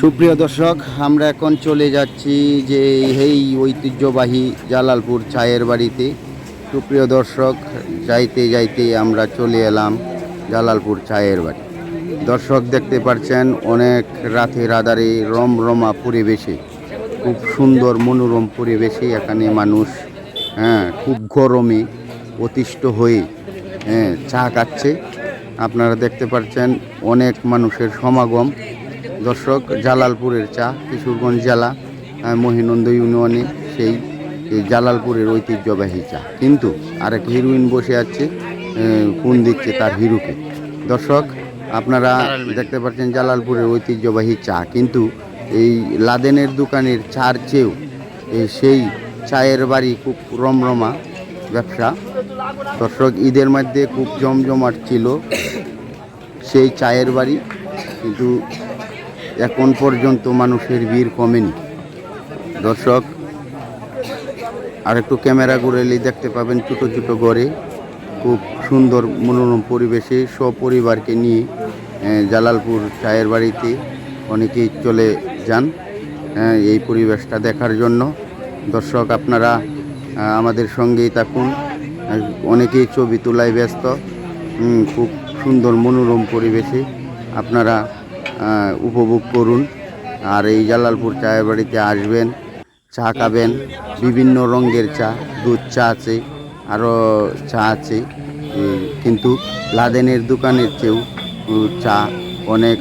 সুপ্রিয় দর্শক, আমরা এখন চলে যাচ্ছি যে এই ঐতিহ্যবাহী জালালপুর চায়ের বাড়িতে। সুপ্রিয় দর্শক, যাইতে যাইতে আমরা চলে এলাম জালালপুর চায়ের বাড়ি। দর্শক দেখতে পাচ্ছেন অনেক রাতের আধারে রমরমা পরিবেশে, খুব সুন্দর মনোরম পরিবেশে এখানে মানুষ হ্যাঁ খুব গরমে অতিষ্ঠ হয়ে হ্যাঁ চা খাচ্ছে। আপনারা দেখতে পাচ্ছেন অনেক মানুষের সমাগম। দর্শক, জালালপুরের চা, কিশোরগঞ্জ জেলা মহিনন্দ ইউনিয়নে সেই জালালপুরের ঐতিহ্যবাহী চা। কিন্তু আরেক হিরোইন বসে আছে কোন দিচ্ছে তার হিরোকে? দর্শক, আপনারা দেখতে পাচ্ছেন জালালপুরের ঐতিহ্যবাহী চা, কিন্তু এই লাদেনের দোকানের চার চেয়েও সেই চায়ের বাড়ি খুব রমরমা ব্যবসা। দর্শক, ঈদের মধ্যে খুব জমজমাট ছিল সেই চায়ের বাড়ি, কিন্তু এখন পর্যন্ত মানুষের ভিড় কমেনি। দর্শক আর একটু ক্যামেরা ঘুরেলেই দেখতে পাবেন ছোটো ছোটো ঘরে খুব সুন্দর মনোরম পরিবেশে সপরিবারকে নিয়ে জালালপুর চায়ের বাড়িতে অনেকেই চলে যান এই পরিবেশটা দেখার জন্য। দর্শক, আপনারা আমাদের সঙ্গেই থাকুন। অনেকেই ছবি তোলায় ব্যস্ত। খুব সুন্দর মনোরম পরিবেশে আপনারা উপভোগ করুন। আর এই জালালপুর চায়ের বাড়িতে আসবেন, চা খাবেন। বিভিন্ন রঙের চা, দুধ চা আছে, আরও চা আছে। কিন্তু লাদেনের দোকানের চেয়েও চা অনেক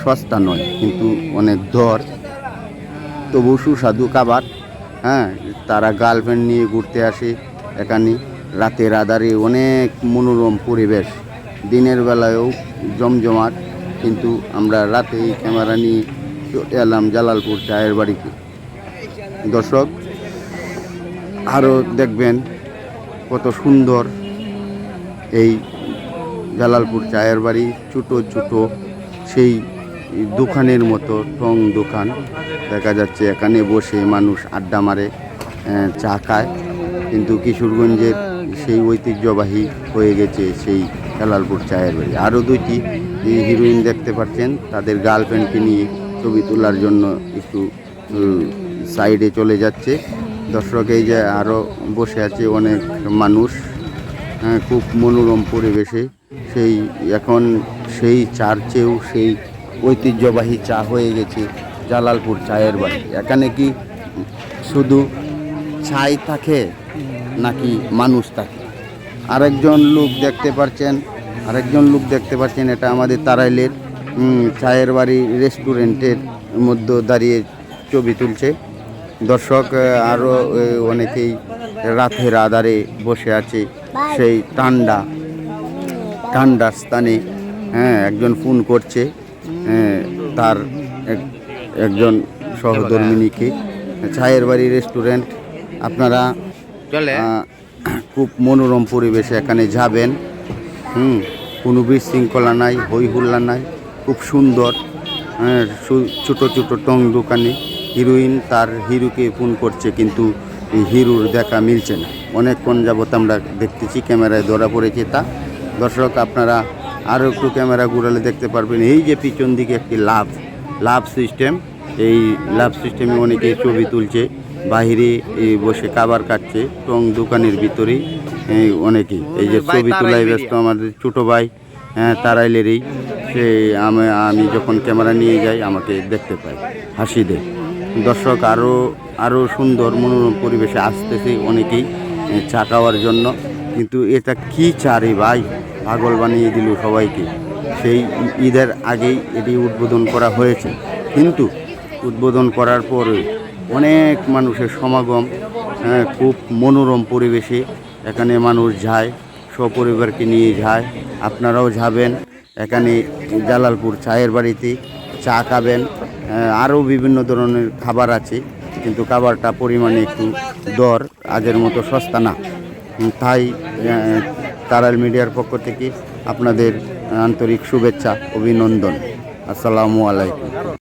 সস্তা নয়, কিন্তু অনেক দর তবু সুস্বাদু খাবার হ্যাঁ তারা গার্লফ্রেন্ড নিয়ে ঘুরতে আসে এখানে। রাতের আধারে অনেক মনোরম পরিবেশ, দিনের বেলায়ও জমজমাট। কিন্তু আমরা রাতে এই ক্যামেরা নিয়ে চলে এলাম জালালপুর চায়ের বাড়িতে। দর্শক, আরও দেখবেন কত সুন্দর এই জালালপুর চায়ের বাড়ি, ছোটো ছোটো সেই দোকানের মতো টং দোকান। দেখা যাচ্ছে এখানে বসে মানুষ আড্ডা মারে চা খায়। কিন্তু কিশোরগঞ্জের সেই ঐতিহ্যবাহী হয়ে গেছে সেই জালালপুর চায়ের বাড়ি। আরও দুইটি এই হিরোইন দেখতে পাচ্ছেন তাদের গার্লফ্রেন্ডকে নিয়ে ছবি তোলার জন্য একটু সাইডে চলে যাচ্ছে। দর্শক এই যে আরও বসে আছে অনেক মানুষ হ্যাঁ, খুব মনোরম পরিবেশে। সেই এখন সেই চার চেয়েও সেই ঐতিহ্যবাহী চা হয়ে গেছে জালালপুর চায়ের বাড়ি। এখানে কি শুধু ছাই থাকে নাকি মানুষ থাকে? আরেকজন লোক দেখতে পাচ্ছেন আরেকজন লোক দেখতে পাচ্ছেন এটা আমাদের তারাইলের চায়ের বাড়ি রেস্টুরেন্টের মধ্যে দাঁড়িয়ে ছবি তুলছে। দর্শক আরও অনেকেই রাতের আধারে বসে আছে সেই ঠান্ডা ঠান্ডার স্থানে হ্যাঁ একজন ফোন করছে হ্যাঁ, তার এক- একজন সহধর্মিনীকে। চায়ের বাড়ি রেস্টুরেন্ট আপনারা খুব মনোরম পরিবেশে এখানে যাবেন। হুম কোনো বিশৃঙ্খলা নাই হই হুল্লা নাই খুব সুন্দর। হ্যাঁ, সু- ছোট ছোট টং দোকানে হিরোইন তার হিরোকে ফোন করছে কিন্তু হিরোর দেখা মিলছে না। অনেকক্ষণ যাবত আমরা দেখতেছি ক্যামেরায় ধরা পড়েছে তা। দর্শক আপনারা আরও একটু ক্যামেরা ঘুরালে দেখতে পারবেন এই যে পিছন দিকে একটি লাভ লাভ সিস্টেম এই লাভ সিস্টেমে অনেকেই ছবি তুলছে। বাহিরে বসে খাবার কাটছে এবং দোকানের ভিতরেই এই অনেকেই এই যে ছবি তোলায় ব্যস্ত আমাদের ছোটো ভাই হ্যাঁ তারাইলেরই সে আমি আমি যখন ক্যামেরা নিয়ে যাই আমাকে দেখতে পাই হাসি দেয়। দর্শক আরও আরও সুন্দর মনোরম পরিবেশে আসতেছে অনেকেই চা খাওয়ার জন্য। কিন্তু এটা কি চা রে ভাই? পাগল বানিয়ে দিল সবাইকে। সেই ঈদের আগেই এটি উদ্বোধন করা হয়েছে। কিন্তু উদ্বোধন করার পরে অনেক মানুষের সমাগম হ্যাঁ, খুব মনোরম পরিবেশে এখানে মানুষ যায় সপরিবারকে নিয়ে যায়। আপনারাও যাবেন এখানে জালালপুর চায়ের বাড়িতে চা খাবেন আরও বিভিন্ন ধরনের খাবার আছে কিন্তু খাবারটা পরিমাণে একটু দর আগের মতো সস্তা না। তাই তারাল মিডিয়ার পক্ষ থেকে আপনাদের আন্তরিক শুভেচ্ছা অভিনন্দন। আসসালামু আলাইকুম।